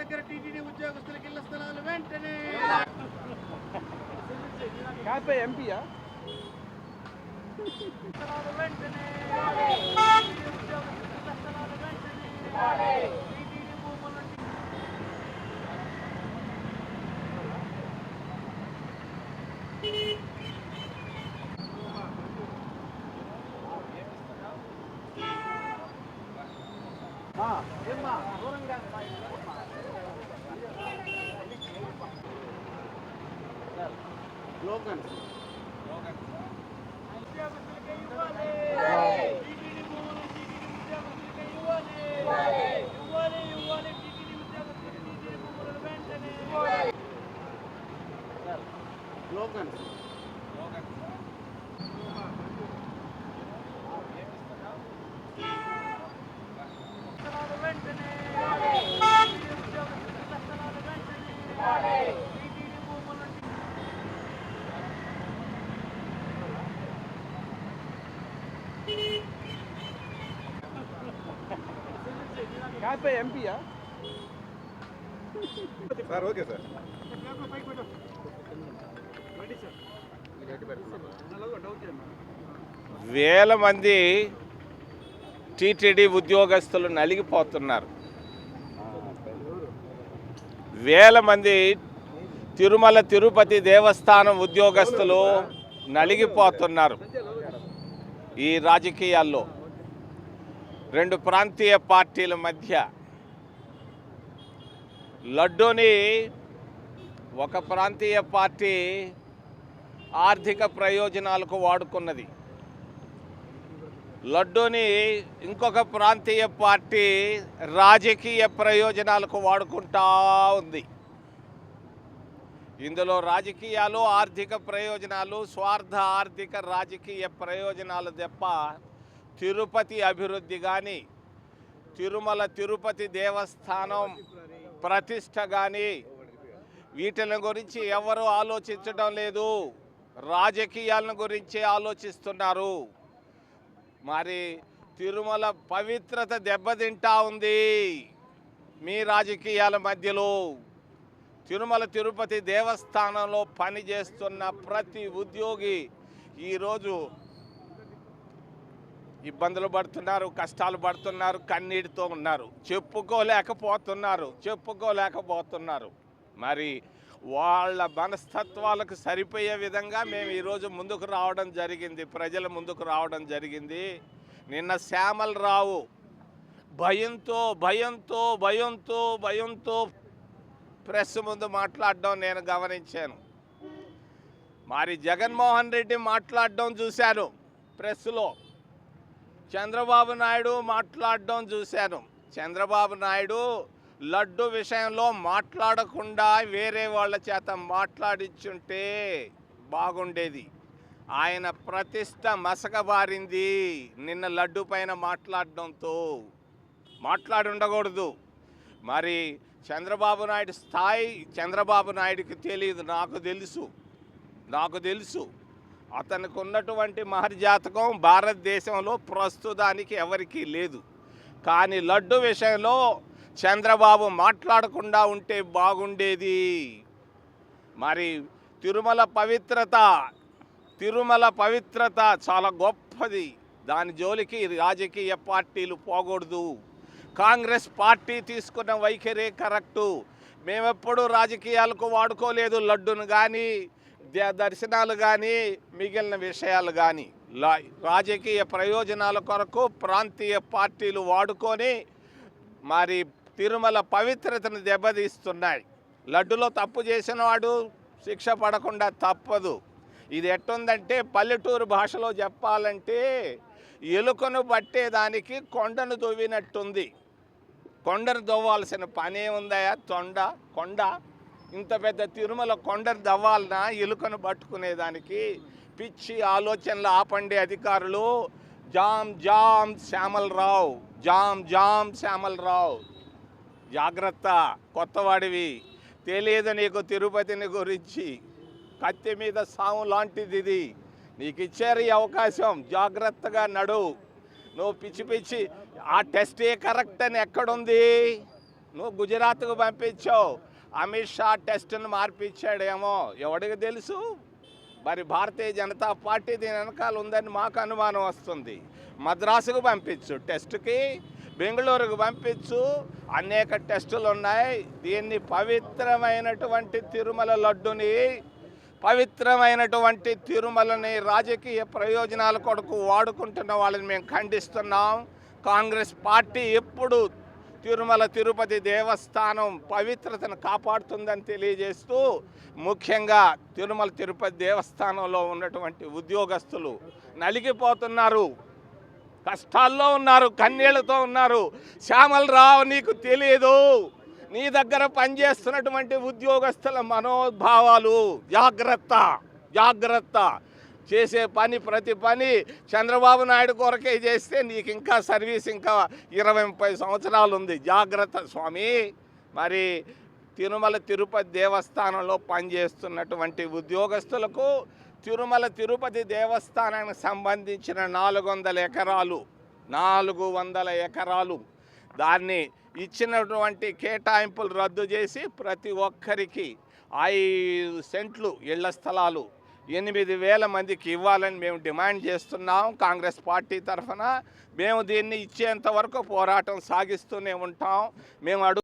ఉద్యోగస్తులకు ఇళ్ళ స్థలాలు వెంటనే. కాపే ఎంపీయా? స్థలాలు వెంటనే ఉద్యోగస్తులకు ఇళ్ళ స్థలాలు వెంటనే టీటీడీ భూముల నుండి ఉద్యోగస్తులకే ఇవ్వాలి టీటీడీ భూములు టీటీడీ ఉద్యోగస్తులకే ఇవ్వాలి ఇవ్వాలి ఇవ్వాలి టీటీడీ ఉద్యోగస్తులకు టీటీడీ భూములను వెంటనే స్థలాలు వెంటనే టీటీడీ ఉద్యోగస్తులకు ఇళ్ళ స్థలాలు వెంటనే టీటీడీ భూముల నుండి కాపే ఎంపీయా? Sir okay sir. వేల మంది టీటీడీ ఉద్యోగస్తులు నలిగిపోతున్నారు. వేల మంది తిరుమల తిరుపతి దేవస్థానం ఉద్యోగస్తులు నలిగిపోతున్నారు ఈ రాజకీయాల్లో. రెండు ప్రాంతీయ పార్టీల మధ్య లడ్డూని ఒక ప్రాంతీయ పార్టీ ఆర్థిక ప్రయోజనాలకు వాడుకున్నది. లడ్డూని ఇంకొక ప్రాంతీయ పార్టీ రాజకీయ ప్రయోజనాలకు వాడుకుంటా ఉంది. ఇందులో రాజకీయాలు ఆర్థిక ప్రయోజనాలు స్వార్థ ఆర్థిక రాజకీయ ప్రయోజనాలు తప్ప తిరుపతి అభివృద్ధి కానీ తిరుమల తిరుపతి దేవస్థానం ప్రతిష్ట కానీ వీటిని గురించి ఎవరు ఆలోచించడం లేదు. రాజకీయాలను గురించే ఆలోచిస్తున్నారు. మరి తిరుమల పవిత్రత దెబ్బతింటా ఉంది మీ రాజకీయాల మధ్యలో. తిరుమల తిరుపతి దేవస్థానంలో పనిచేస్తున్న ప్రతి ఉద్యోగి ఈరోజు ఇబ్బందులు పడుతున్నారు కష్టాలు పడుతున్నారు కన్నీటితో ఉన్నారు. చెప్పుకోలేకపోతున్నారు చెప్పుకోలేకపోతున్నారు. మరి వాళ్ళ మనస్తత్వాలకు సరిపోయే విధంగా మేము ఈరోజు ముందుకు రావడం జరిగింది. ప్రజల ముందుకు రావడం జరిగింది. నిన్న శ్యామలరావు భయంతో భయంతో భయంతో భయంతో ప్రెస్ ముందు మాట్లాడడం నేను గమనించాను. మరి జగన్మోహన్ రెడ్డి మాట్లాడడం చూశాను ప్రెస్లో. చంద్రబాబు నాయుడు మాట్లాడడం చూశాను. చంద్రబాబు నాయుడు లడ్డు విషయంలో మాట్లాడకుండా వేరే వాళ్ళ చేత మాట్లాడించుంటే బాగుండేది. ఆయన ప్రతిష్ట మసకబారింది నిన్న లడ్డు పైన మాట్లాడడంతో. మాట్లాడి ఉండకూడదు మరి చంద్రబాబు నాయుడు స్థాయి చంద్రబాబు నాయుడికి తెలియదు నాకు తెలుసు. నాకు తెలుసు. అతనికి ఉన్నటువంటి మహర్జాతకం భారతదేశంలో ప్రస్తుతానికి ఎవరికీ లేదు. కానీ లడ్డు విషయంలో చంద్రబాబు మాట్లాడకుండా ఉంటే బాగుండేది. మరి తిరుమల పవిత్రత తిరుమల పవిత్రత చాలా గొప్పది. దాని జోలికి రాజకీయ పార్టీలు పోకూడదు. కాంగ్రెస్ పార్టీ తీసుకున్న వైఖరే కరెక్టు. మేమెప్పుడు రాజకీయాలకు వాడుకోలేదు లడ్డును కానీ దర్శనాలు కానీ మిగిలిన విషయాలు కానీ రాజకీయ ప్రయోజనాల కొరకు ప్రాంతీయ పార్టీలు వాడుకొని మరి తిరుమల పవిత్రతను దెబ్బతీస్తున్నాయి. లడ్డులో తప్పు చేసిన వాడు శిక్ష పడకుండా తప్పదు. ఇది ఎట్టుందంటే పల్లెటూరు భాషలో చెప్పాలంటే ఎలుకను పట్టేదానికి కొండను దువ్వినట్టుంది. కొండను దువ్వాల్సిన పనే ఉందా తొండ? కొండ? ఇంత పెద్ద తిరుమల కొండను దవ్వాలన ఎలుకను పట్టుకునేదానికి పిచ్చి ఆలోచనలు ఆపండి అధికారులు జామ్ జామ్ శ్యామలరావు జామ్ జామ్ శ్యామలరావు. జాగ్రత్త కొత్తవాడివి. తెలియదు నీకు తిరుపతిని గురించి. కత్తి మీద సాము లాంటిది ఇది. నీకు ఇచ్చారు ఈ అవకాశం. జాగ్రత్తగా నడు. నువ్వు పిచ్చి పిచ్చి ఆ టెస్టే కరెక్ట్ అని ఎక్కడుంది? నువ్వు గుజరాత్కు పంపించావు. అమిత్ షా టెస్ట్ను మార్పిచ్చాడేమో. ఎవడికి తెలుసు? మరి భారతీయ జనతా పార్టీ దీని వెనకాల ఉందని మాకు అనుమానం వస్తుంది. మద్రాసుకు పంపించు టెస్ట్కి బెంగళూరుకు పంపించు. అనేక టెస్టులు ఉన్నాయి దీన్ని పవిత్రమైనటువంటి తిరుమల లడ్డుని పవిత్రమైనటువంటి తిరుమలని రాజకీయ ప్రయోజనాల కొరకు వాడుకుంటున్న వాళ్ళని మేము ఖండిస్తున్నాం. కాంగ్రెస్ పార్టీ ఎప్పుడు తిరుమల తిరుపతి దేవస్థానం పవిత్రతను కాపాడుతుందని తెలియజేస్తూ ముఖ్యంగా తిరుమల తిరుపతి దేవస్థానంలో ఉన్నటువంటి ఉద్యోగస్తులు నలిగిపోతున్నారు. కష్టాల్లో ఉన్నారు కన్నీళ్ళతో ఉన్నారు. శ్యామలరావు నీకు తెలియదు నీ దగ్గర పనిచేస్తున్నటువంటి ఉద్యోగస్తుల మనోభావాలు జాగ్రత్త జాగ్రత్త. చేసే పని ప్రతి పని చంద్రబాబు నాయుడు కొరకే చేస్తే నీకు ఇంకా సర్వీస్ ఇంకా ఇరవై ముప్పై సంవత్సరాలు ఉంది జాగ్రత్త స్వామి. మరి తిరుమల తిరుపతి దేవస్థానంలో పనిచేస్తున్నటువంటి ఉద్యోగస్తులకు తిరుమల తిరుపతి దేవస్థానానికి సంబంధించిన నాలుగు వందల ఎకరాలు నాలుగు వందల ఎకరాలు దాన్ని ఇచ్చినటువంటి కేటాయింపులు రద్దు చేసి ప్రతి ఒక్కరికి ఐదు సెంట్లు ఇళ్ళ స్థలాలు ఎనిమిది వేల మందికి ఇవ్వాలని మేము డిమాండ్ చేస్తున్నాం కాంగ్రెస్ పార్టీ తరఫున. మేము దీన్ని ఇచ్చేంత వరకు పోరాటం సాగిస్తూనే ఉంటాం. మేము అడుగు